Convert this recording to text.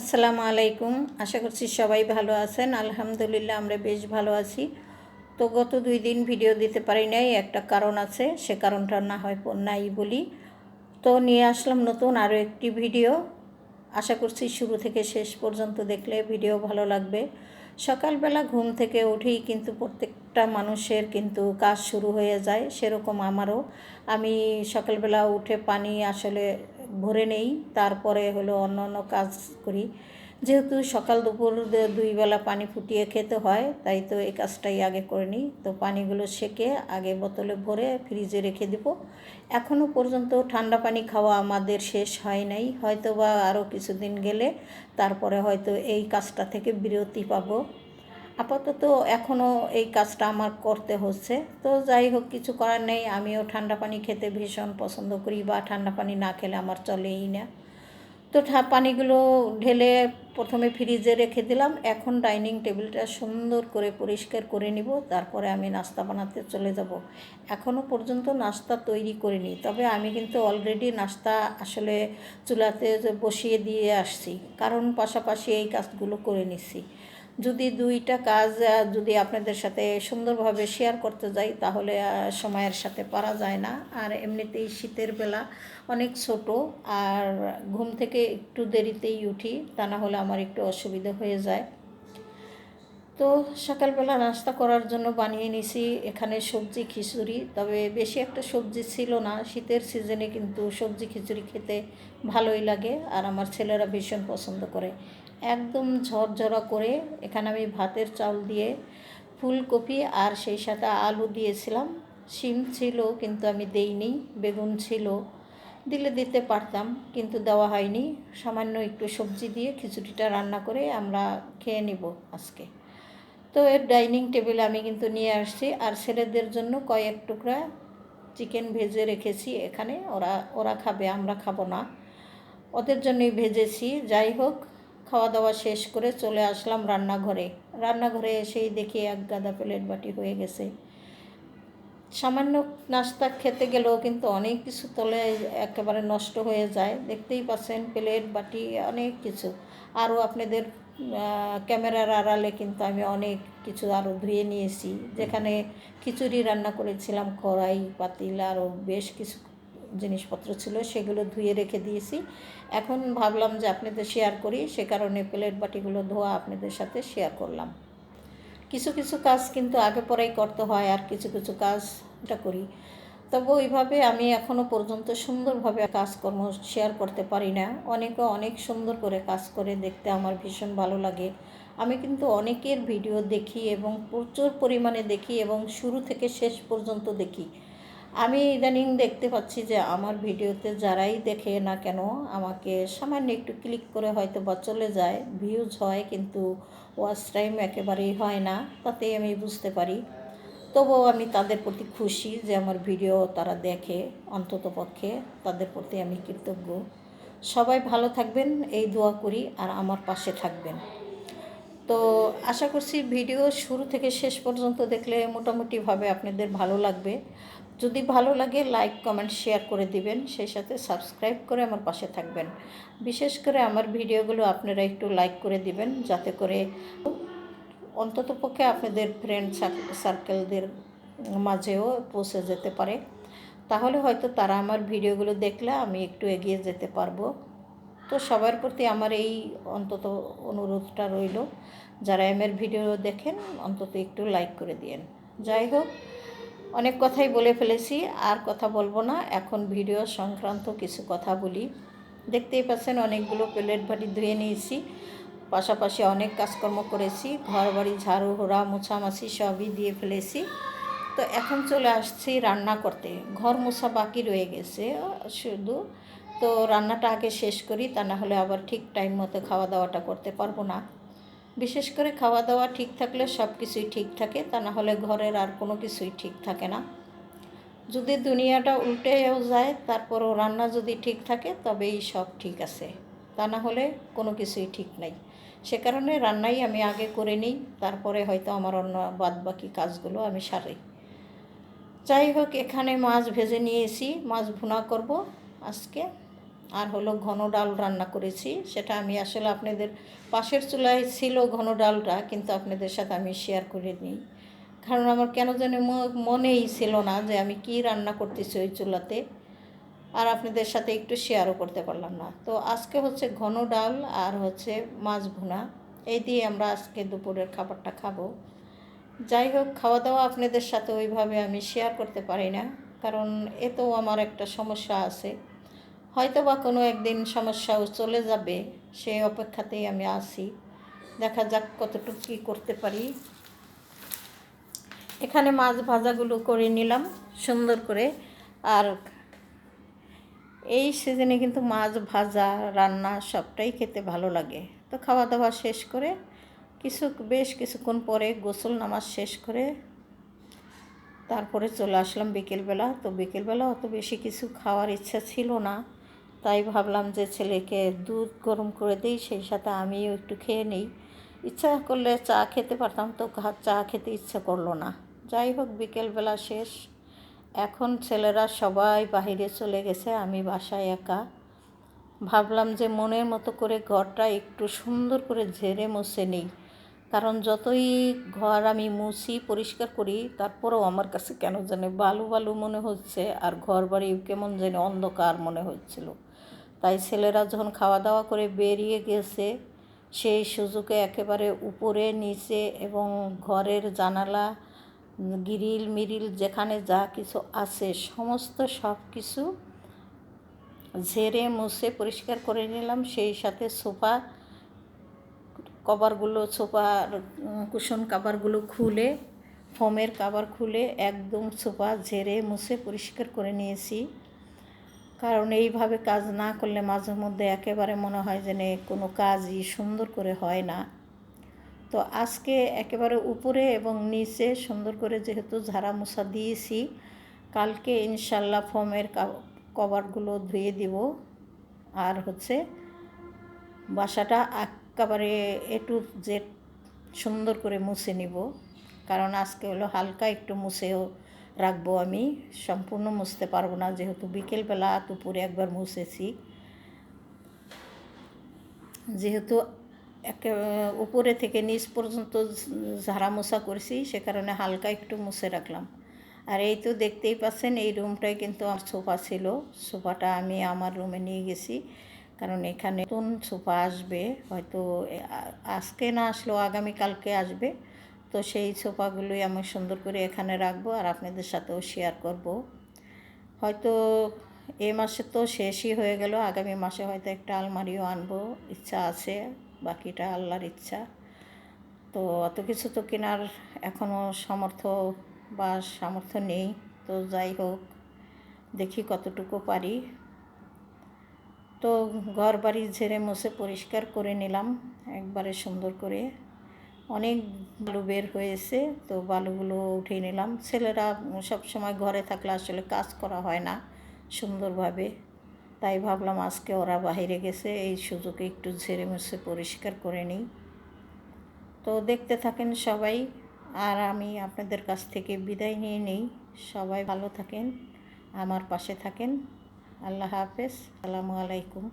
আসসালামু আলাইকুম। আশা করছি সবাই ভালো আছেন। আলহামদুলিল্লাহ, আমরা বেশ ভালো আছি। তো গত দুই দিন ভিডিও দিতে পারি নাই, একটা কারণ আছে, সে কারণটা না হয় নাই বলি। তো নিয়ে আসলাম নতুন আরও একটি ভিডিও। আশা করছি শুরু থেকে শেষ পর্যন্ত দেখলে ভিডিও ভালো লাগবে। সকালবেলা ঘুম থেকে উঠেই কিন্তু প্রত্যেকটা মানুষের কিন্তু কাজ শুরু হয়ে যায়, সেরকম আমারও। আমি সকালবেলা উঠে পানি আসলে ভরে নেই, তারপরে হলো অন্য অন্য কাজ করি। যেহেতু সকাল দুপুর দুই বেলা পানি ফুটিয়ে খেতে হয়, তাই তো এই কাজটাই আগে করে নিই। তো পানিগুলো সেকে আগে বোতলে ভরে ফ্রিজে রেখে দিব। এখনও পর্যন্ত ঠান্ডা পানি খাওয়া আমাদের শেষ হয় নাই। হয়তো বা আরও কিছুদিন গেলে তারপরে হয়তো এই কাজটা থেকে বিরতি পাবো। আপাতত এখনও এই কাজটা আমার করতে হচ্ছে। তো যাই হোক, কিছু করার নেই। আমিও ঠান্ডা পানি খেতে ভীষণ পছন্দ করি বা ঠান্ডা পানি না খেলে আমার চলেই না। তো পানিগুলো ঢেলে প্রথমে ফ্রিজে রেখে দিলাম। এখন ডাইনিং টেবিলটা সুন্দর করে পরিষ্কার করে নিব। তারপরে আমি নাস্তা বানাতে চলে যাব। এখনও পর্যন্ত নাস্তা তৈরি করিনি। তবে আমি কিন্তু অলরেডি নাস্তা আসলে চুলাতে বসিয়ে দিয়ে আসছি। কারণ পাশাপাশি এই কাজগুলো করে নিচ্ছি। যদি দুইটা কাজ যদি আপনাদের সাথে সুন্দরভাবে শেয়ার করতে যাই, তাহলে সময়ের সাথে পারা যায় না। আর এমনিতেই শীতের বেলা অনেক ছোট, আর ঘুম থেকে একটু দেরিতেই উঠি, তা না হলে আমার একটু অসুবিধা হয়ে যায়। তো সকালবেলা নাস্তা করার জন্য বানিয়ে নিছি। এখানে সবজি, খিচুড়ি, তবে বেশি একটা সবজি ছিল না। শীতের সিজনে কিন্তু সবজি, খিচুড়ি খেতে ভালোই লাগে আর আমার ছেলেরা ভীষণ পছন্দ করে। একদম ঝরঝরা করে এখানে আমি ভাতের চাল দিয়ে ফুলকপি আর সেই সাথে আলু দিয়েছিলাম। শিম ছিল কিন্তু আমি দেইনি, বেগুন ছিল। দিলে দিতে পারতাম কিন্তু দেওয়া হয়নি। সামান্য একটু সবজি দিয়ে খিচুড়িটা রান্না করে আমরা খেয়ে নিব আজকে। তো এর ডাইনিং টেবিল আমি কিন্তু নিয়ে আসছি। আর ছেলেদের জন্য কয়েক টুকরা চিকেন ভেজে রেখেছি এখানে। ওরা ওরা খাবে, আমরা খাব না। ওদের জন্যই ভেজেছি। যাই হোক খাওয়া দাওয়া শেষ করে চলে আসলাম রান্নাঘরে। রান্নাঘরে এসেই দেখি এক গাদা প্লেট বাটি হয়ে গেছে। সামান্য নাস্তা খেতে গেলেও কিন্তু অনেক কিছু তলে একেবারে নষ্ট হয়ে যায়। দেখতেই পাচ্ছেন, প্লেট, বাটি, অনেক কিছু। আরও আপনাদের ক্যামেরার আড়ালে কিন্তু আমি অনেক কিছু আরও ধুয়ে নিয়েছি। যেখানে খিচুড়ি রান্না করেছিলাম, কড়াই, পাতিল, আরও বেশ কিছু জিনিসপত্র ছিল, সেগুলো ধুয়ে রেখে দিয়েছি। এখন ভাবলাম যে আপনাদের শেয়ার করি, সে কারণে প্লেট বাটিগুলো ধোয়া আপনাদের সাথে শেয়ার করলাম। কিছু কিছু কাজ কিন্তু আগে পরেই করতে হয়, আর কিছু কিছু কাজ এটা করি। তবে ওইভাবে আমি এখনও পর্যন্ত সুন্দরভাবে কাজকর্ম শেয়ার করতে পারি না। অনেকে অনেক সুন্দর করে কাজ করে দেখতে আমার ভীষণ ভালো লাগে। আমি কিন্তু অনেকের ভিডিও দেখি এবং প্রচুর পরিমাণে দেখি এবং শুরু থেকে শেষ পর্যন্ত দেখি। আমি ইদানিং দেখতে পাচ্ছি যে আমার ভিডিওতে যারাই দেখে না কেন, আমাকে সামান্য একটু ক্লিক করে হয়তো বা চলে যায় ভিউজ হয় কিন্তু ওয়াচ টাইম একেবারেই হয় না, তাতেই আমি বুঝতে পারি। তবুও আমি তাদের প্রতি খুশি যে আমার ভিডিও তারা দেখে, অন্তত পক্ষে তাদের প্রতি আমি কৃতজ্ঞ। সবাই ভালো থাকবেন, এই দোয়া করি আর আমার পাশে থাকবেন। তো আশা করছি ভিডিও শুরু থেকে শেষ পর্যন্ত দেখলে মোটামুটিভাবে আপনাদের ভালো লাগবে। যদি ভালো লাগে, লাইক, কমেন্ট, শেয়ার করে দিবেন, সেই সাথে সাবস্ক্রাইব করে আমার পাশে থাকবেন। বিশেষ করে আমার ভিডিওগুলো আপনারা একটু লাইক করে দিবেন, যাতে করে অন্তত পক্ষে আপনাদের ফ্রেন্ড সার্কেলদের মাঝেও পৌঁছে যেতে পারে। তাহলে হয়তো তারা আমার ভিডিওগুলো দেখলে আমি একটু এগিয়ে যেতে পারব। তো সবার প্রতি আমার এই অন্তত অনুরোধটা রইল। যারা এমের ভিডিও দেখেন, অন্তত একটু লাইক করে দিয়েন। যাই হোক, অনেক কথাই বলে ফেলেছি, আর কথা বলব না। এখন ভিডিও সংক্রান্ত কিছু কথা বলি। দেখতেই পাচ্ছেন, অনেকগুলো প্লেট বাটি ধুয়ে নিয়েছি। পাশাপাশি অনেক কাজকর্ম করেছি ঘর বাড়ি ঝাড়ু, হোড়া, মোছামাছি সবই দিয়ে ফেলেছি। তো এখন চলে আসছি রান্না করতে। ঘর মোছা বাকি রয়ে গেছে, শুধু। তো রান্নাটা আগে শেষ করি, তা না হলে আবার ঠিক টাইম মতো খাওয়া দাওয়াটা করতে পারব না। বিশেষ করে খাওয়া দাওয়া ঠিক থাকলে সব কিছুই ঠিক থাকে, তা না হলে ঘরের আর কোনো কিছুই ঠিক থাকে না। যদি দুনিয়াটা উল্টেও যায়, তারপরও রান্না যদি ঠিক থাকে, তবেই সব ঠিক আছে। তা না হলে কোনো কিছুই ঠিক নাই। সে কারণে রান্নাই আমি আগে করে নিই, তারপরে হয়তো আমার অন্য বাদ বাকি কাজগুলো আমি সারি। যাই হোক, এখানে মাছ ভেজে নিয়েছি, মাছ ভুনা করব আজকে। আর হলো ঘন ডাল রান্না করেছি, সেটা আমি আসলে আপনাদের পাশের চুলায় ছিল ঘন ডালটা, কিন্তু আপনাদের সাথে আমি শেয়ার করে নিই। কারণ আমার কেন জানি মনেই ছিল না যে আমি কি রান্না করতেছি ওই চুলাতে। আর আপনাদের সাথে একটু শেয়ারও করতে পারলাম না। তো আজকে হচ্ছে ঘন ডাল আর হচ্ছে মাছ ভুনা। এই দিয়ে আমরা আজকে দুপুরের খাবারটা খাব। যাই হোক খাওয়া দাওয়া আপনাদের সাথে ওইভাবে আমি শেয়ার করতে পারি না, কারণ এতেও আমার একটা সমস্যা আছে। হয়তো বা কোনো একদিন সমস্যাও চলে যাবে সেই অপেক্ষাতেই আমি আছি। দেখা যাক কতটুকু কী করতে পারি। এখানে মাছ ভাজাগুলো করে নিলাম সুন্দর করে। আর এই সিজনে কিন্তু মাছ ভাজা, রান্না সবটাই খেতে ভালো লাগে। তো খাওয়া দাওয়া শেষ করে কিছু, বেশ কিছুক্ষণ পরে গোসল নামাজ শেষ করে তারপরে চলে আসলাম বিকেলবেলা। তো বিকেলবেলা অত বেশি কিছু খাওয়ার ইচ্ছা ছিল না। তাই ভাবলাম যে ছেলেকে দুধ গরম করে দিই, সেই সাথে আমিও একটু খেয়ে নিই। ইচ্ছা করলে চা খেতে পারতাম, তো চা খেতে ইচ্ছা করল না। যাই হোক, বিকেলবেলা শেষ। এখন ছেলেরা সবাই বাইরে চলে গেছে, আমি বাসায় একা। ভাবলাম যে মনের মতো করে ঘরটা একটু সুন্দর করে ঝেড়ে মুছে নিই। কারণ যতই ঘর আমি মুছি, পরিষ্কার করি, তারপরেও আমার কাছে কেন জানি বালু বালু মনে হচ্ছে আর ঘর বাড়ি কেমন যেন অন্ধকার মনে হচ্ছিল। তাই ছেলেরা যখন খাওয়া দাওয়া করে বেরিয়ে গেছে, সেই সুযোগে একেবারে উপরে, নিচে এবং ঘরের জানালা গিরিল মিরিল যেখানে যা কিছু আছে, সমস্ত সব কিছু ঝেড়ে মুছে পরিষ্কার করে নিলাম। সেই সাথে সোফা কভারগুলো, সোফার কুশন কাভারগুলো খুলে, ফোমের কাভার খুলে একদম সোফা ঝেড়ে মুছে পরিষ্কার করে নিয়েছি। কারণ এইভাবে কাজ না করলে মাঝে মধ্যে একেবারে মনে হয় যেন কোনো কাজই সুন্দর করে হয় না। তো আজকে একেবারে উপরে এবং নিচে সুন্দর করে যেহেতু ঝাড়া মোছা দিয়েছি, কালকে ইনশাল্লাহ ফোমের কভারগুলো ধুয়ে দিব। আর হচ্ছে বাসাটা একেবারে এ টু জেড সুন্দর করে মুছে নিব। কারণ আজকে হলো হালকা একটু মুছেও রাখব আমি। সম্পূর্ণ মুছতে পারব না, যেহেতু বিকেলবেলা দুপুরে একবার মুছেছি। যেহেতু একে উপরে থেকে নিচ পর্যন্ত ঝাড়া মোছা করেছি, সে কারণে হালকা একটু মুছে রাখলাম। আর এই তো দেখতেই পাচ্ছেন, এই রুমটায় কিন্তু আমার সোফা ছিল। সোফাটা আমি আমার রুমে নিয়ে গেছি, কারণ এখানে নতুন সোফা আসবে, হয়তো আজকে না আসলেও আগামীকালকে আসবে। তো সেই সোফাগুলোই আমি সুন্দর করে এখানে রাখব আর আপনাদের সাথেও শেয়ার করব। হয়তো এ মাসে তো শেষই হয়ে গেল, আগামী মাসে হয়তো একটা আলমারিও আনব, ইচ্ছা আছে। বাকিটা আল্লাহর ইচ্ছা। তো অত কিছু তো কেনার এখনও সামর্থ্য বা সামর্থ্য নেই। তো যাই হোক, দেখি কতটুকু পারি। তো ঘর বাড়ি ঝেড়ে মুছে পরিষ্কার করে নিলাম, একবারে সুন্দর করে। অনেক বালু বের হয়েছে, তো বালুগুলো উঠিয়ে নিলাম। ছেলেরা সব সময় ঘরে থাকলে আসলে কাজ করা হয় না সুন্দরভাবে। তাই ভাবলাম আজকে ওরা বাহিরে গেছে, এই সুযোগে একটু ঝেড়ে মুছে পরিষ্কার করে নিই। তো দেখতে থাকেন সবাই, আর আমি আপনাদের কাছ থেকে বিদায় নিয়ে নিই। সবাই ভালো থাকেন, আমার পাশে থাকেন। আল্লাহ হাফেজ, আসসালামু আলাইকুম।